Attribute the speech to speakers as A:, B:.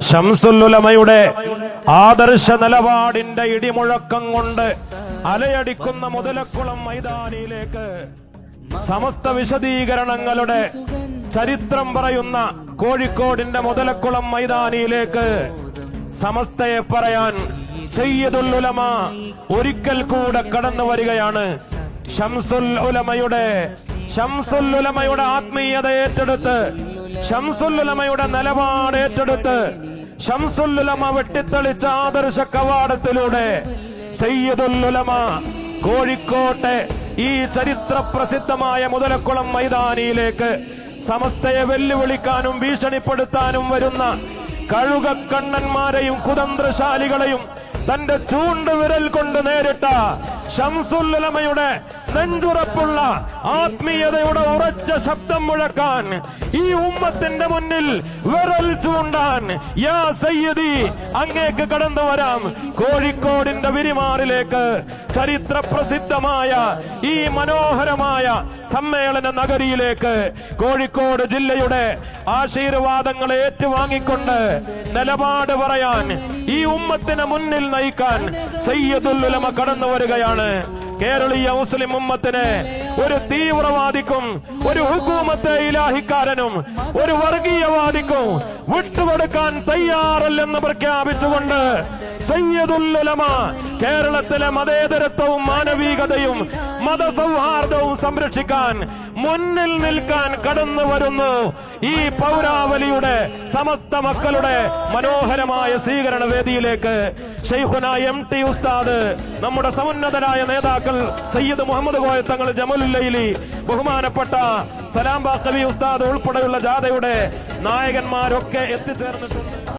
A: ഷംസുല്ലുലമയുടെ ആദർശ നിലപാടിന്റെ ഇടിമുഴക്കം കൊണ്ട് അലയടിക്കുന്ന മുതലക്കുളം മൈതാനിയിലേക്ക് സമസ്ത വിശദീകരണങ്ങളുടെ ചരിത്രം പറയുന്ന കോഴിക്കോടിന്റെ മുതലക്കുളം മൈതാനിയിലേക്ക് സമസ്തയെ പറയാൻ സയ്യിദുൽ ഉലമ ഒരിക്കൽ കൂടെ കടന്നു വരികയാണ്. ഷംസുൽ ഉലമയുടെ ഷംസുൽ ഉലമയുടെ ആത്മീയത ഏറ്റെടുത്ത് ഷംസുൽ ഉലമയുടെ നിലപാട് ഏറ്റെടുത്ത് ഷംസുല്ലുലമ വെട്ടിത്തെളിച്ച ആദർശ കവാടത്തിലൂടെ സയ്യദുല്ലുലമ കോഴിക്കോട്ടെ ഈ ചരിത്ര പ്രസിദ്ധമായ മുതലക്കുളം മൈതാനിയിലേക്ക് സമസ്തയെ വെല്ലുവിളിക്കാനും ഭീഷണിപ്പെടുത്താനും വരുന്ന കഴുകക്കണ്ണന്മാരെയും കുതന്ത്രശാലികളെയും തന്റെ ചൂണ്ടുവിരൽ കൊണ്ട് നേരിട്ട ഷംസുല്ലമയുടെ നെഞ്ചുറപ്പുള്ള ആത്മീയതയുടെ ഉറച്ച ശബ്ദം മുഴക്കാൻ ഈ ഉമ്മത്തിന്റെ മുന്നിൽ വിരൽ ചൂണ്ടാൻ യാ സയ്യദി അങ്ങേക്ക് കടന്നു വരാം. കോഴിക്കോടിന്റെ വിരിമാറിലേക്ക് ചരിത്ര പ്രസിദ്ധമായ ഈ മനോഹരമായ സമ്മേളന നഗരിയിലേക്ക് കോഴിക്കോട് ജില്ലയുടെ ആശീർവാദങ്ങൾ ഏറ്റുവാങ്ങിക്കൊണ്ട് നിലപാട് പറയാൻ ഈ ഉമ്മത്തിനെ മുന്നിൽ നയിക്കാൻ സയ്യദുൽ കടന്നു വരികയാണ്. കേരളീയ മുസ്ലിം ഉമ്മത്തിന് ഒരു തീവ്രവാദിക്കും ഒരു ഹുക്കൂമത്തെ ഇലാഹിക്കാരനും ഒരു വർഗീയവാദിക്കും വിട്ടുകൊടുക്കാൻ തയ്യാറല്ലെന്ന് പ്രഖ്യാപിച്ചുകൊണ്ട് സയ്യദുല്ലമ കേരളത്തിലെ മതേതരത്വവും മാനവികതയും മതസൗഹാർദ്ദവും സംരക്ഷിക്കാൻ മുന്നിൽ നിൽക്കാൻ കടന്നു വരുന്നു. ഈ പൗരാവലിയുടെ സമസ്ത മക്കളുടെ മനോഹരമായ സ്വീകരണ വേദിയിലേക്ക് എം ടി ഉസ്താദ് നമ്മുടെ സമുന്നതരായ നേതാക്കൾ സയ്യിദ് മുഹമ്മദ് കോയ തങ്ങൾ ജമലുല്ലയിലി ബഹുമാനപ്പെട്ട സലാം ബാക്കവി ഉസ്താദ് ഉൾപ്പെടെയുള്ള ജാഥയുടെ നായകന്മാരൊക്കെ എത്തിച്ചേർന്നിട്ടുണ്ട്.